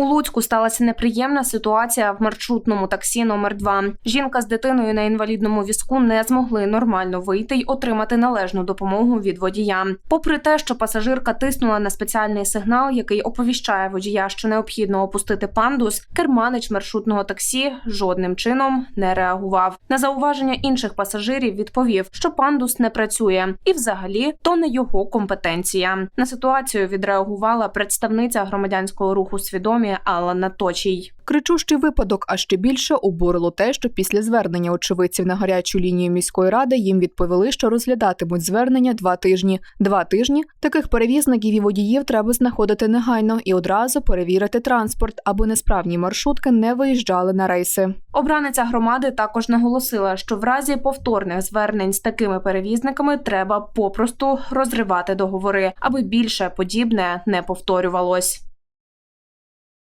У Луцьку сталася неприємна ситуація в маршрутному таксі номер 2 Жінка з дитиною на інвалідному візку не змогли нормально вийти й отримати належну допомогу від водія. Попри те, що пасажирка тиснула на спеціальний сигнал, який оповіщає водія, що необхідно опустити пандус, керманич маршрутного таксі жодним чином не реагував. На зауваження інших пасажирів відповів, що пандус не працює, і взагалі то не його компетенція. На ситуацію відреагувала представниця громадянського руху свідомі Алла Точій. Кричущий випадок, а ще більше обурило те, що після звернення очевидців на гарячу лінію міської ради їм відповіли, що розглядатимуть звернення два тижні. Два тижні таких перевізників і водіїв треба знаходити негайно і одразу перевірити транспорт, аби несправні маршрутки не виїжджали на рейси. Обраниця громади також наголосила, що в разі повторних звернень з такими перевізниками треба попросту розривати договори, аби більше подібне не повторювалось.